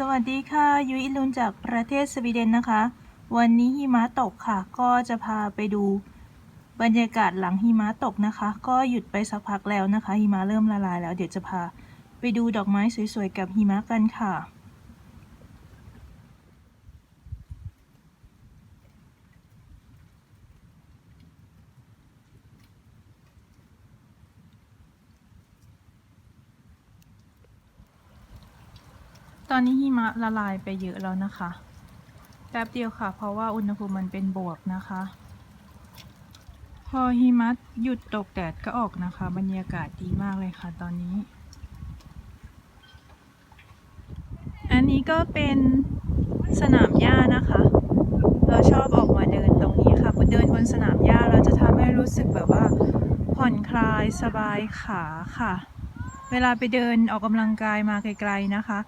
สวัสดีค่ะยุ้ยลุนจากประเทศสวีเดนนะคะ วันนี้หิมะตกค่ะ ก็จะพาไปดูบรรยากาศหลังหิมะตกนะคะ ก็หยุดไปสักพักแล้วนะคะหิมะเริ่มละลายแล้วเดี๋ยวจะพาไปดูดอกไม้สวยๆกับหิมะกันค่ะ ตอนนี้หิมะละลายไปเยอะแล้วนะคะ แป๊บเดียวค่ะ เพราะว่าอุณหภูมิมันเป็นบวกนะคะ พอหิมะหยุดตกแดดก็ออกนะคะ บรรยากาศดีมากเลยค่ะ ตอนนี้ อันนี้ก็เป็นสนามหญ้านะคะ เราชอบออกมาเดินตรงนี้ค่ะเดินบนสนามหญ้าเราจะทำให้รู้สึกแบบว่าผ่อนคลายสบายขาค่ะ เวลาไปเดินออกกำลังกายมาไกลๆนะคะ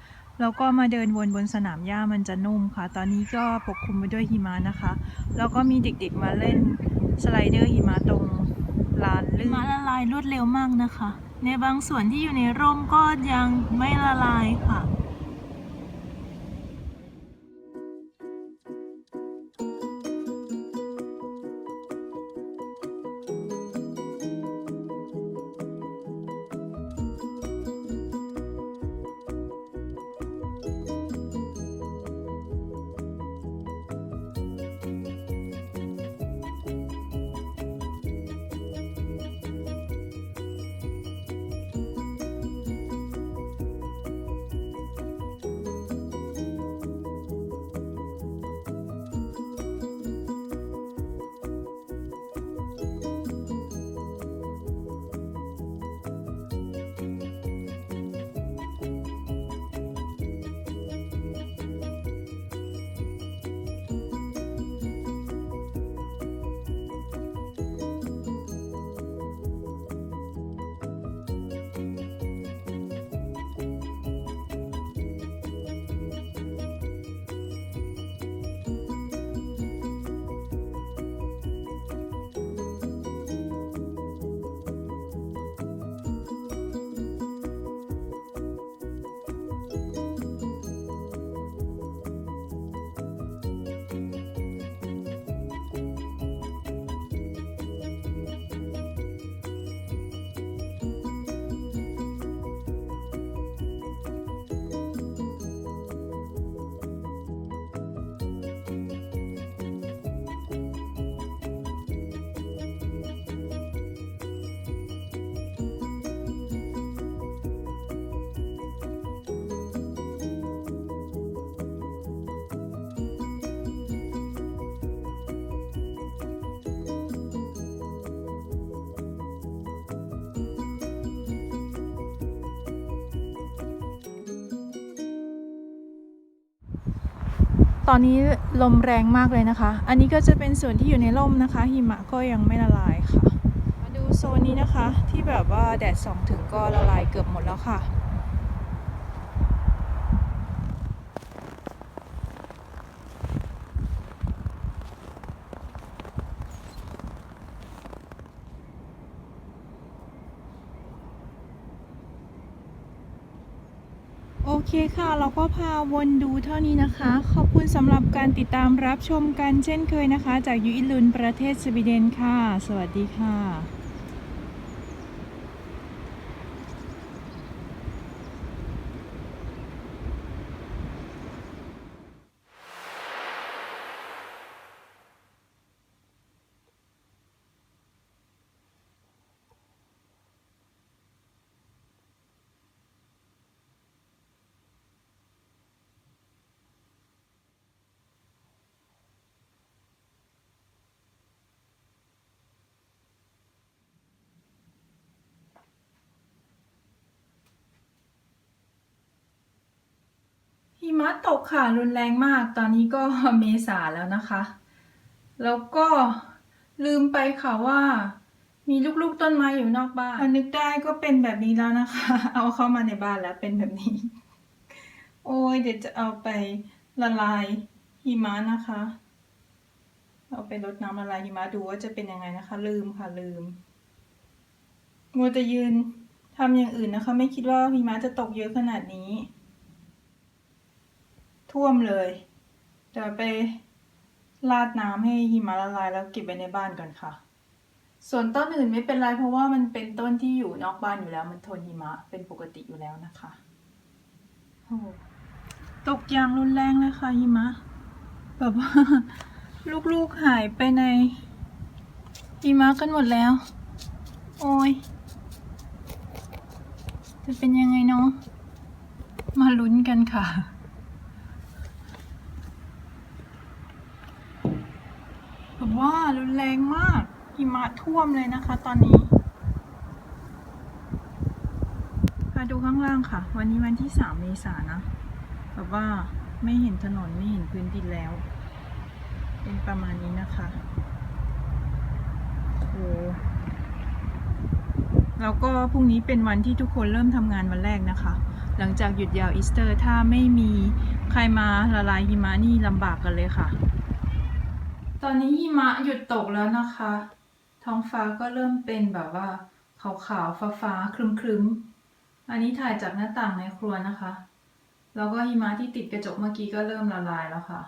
แล้วก็มาเดินวนบนสนามหญ้ามันจะนุ่มค่ะ ตอนนี้ก็ปกคลุมไปด้วยหิมะนะคะ แล้วก็มีเด็กๆมาเล่นสไลเดอร์หิมะตรงลานลื่นหิมะละลายรวดเร็วมากนะคะ ในบางส่วนที่อยู่ในร่มก็ยังไม่ละลายค่ะ ตอนนี้ลมแรงมากเลยนะคะ อันนี้ก็จะเป็นส่วนที่อยู่ในร่มนะคะ หิมะก็ยังไม่ละลายค่ะ มาดูโซนนี้นะคะที่แบบว่าแดดส่องถึงก็ละลายเกือบหมดแล้วค่ะ โอ เคค่ะ เราก็พาวนดูเท่านี้นะคะ ขอบคุณสำหรับการติดตามรับชมกันเช่นเคยนะคะ จากยูอิลุนประเทศสวีเดนค่ะ สวัสดีค่ะ ตกค่ะรุนแรงมาก ตอนนี้ก็เมษาแล้วนะคะ แล้วก็ลืมไปค่ะว่า มีลูกๆต้นไม้อยู่นอกบ้านนึกได้ก็เป็นแบบนี้แล้วนะคะ เอาเข้ามาในบ้านแล้วเป็นแบบนี้ โอ้ยเดี๋ยวจะเอาไปละลายหิมะนะคะ เอาไปรดน้ำละลายหิมะดูว่าจะเป็นยังไงนะคะ ลืมค่ะลืมมัวแต่ยืนทำอย่างอื่นนะคะ ไม่คิดว่าหิมะจะตกเยอะขนาดนี้ ท่วมเลยเดี๋ยวไปราดน้ำให้หิมะละลายแล้วเก็บไว้ในบ้านก่อนค่ะ ส่วนต้นอื่นไม่เป็นไรเพราะว่ามันเป็นต้นที่อยู่นอกบ้านอยู่แล้ว มันทนหิมะเป็นปกติอยู่แล้วนะคะโอ้ตกอย่างรุนแรงเลยค่ะหิมะ แบบว่า ลูกๆหายไปในหิมะกันหมดแล้ว โอ้ยจะเป็นยังไงเนาะมาลุ้นกันค่ะ แบบว่ารุนแรงมากหิมะท่วมเลยนะคะ ตอนนี้มาดูข้างล่างค่ะ วันนี้วันที่สามเมษายนนะแบบว่าไม่เห็นถนนไม่เห็นพื้นดินแล้ว เป็นประมาณนี้นะคะโอ้แล้วก็พรุ่งนี้เป็นวันที่ทุกคนเริ่มทำงานวันแรกนะคะ หลังจากหยุดยาวอีสเตอร์ถ้าไม่มีใครมาละลายหิมะนี่ลำบากกันเลยค่ะ ตอนนี้หิมะหยุดตกแล้วนะคะ ท้องฟ้าก็เริ่มเป็นแบบว่า ขาวๆ ฟ้าๆ ครึ้มๆ อันนี้ถ่ายจากหน้าต่างในครัวนะคะ แล้วก็หิมะที่ติดกระจกเมื่อกี้ก็เริ่มละลายแล้วค่ะ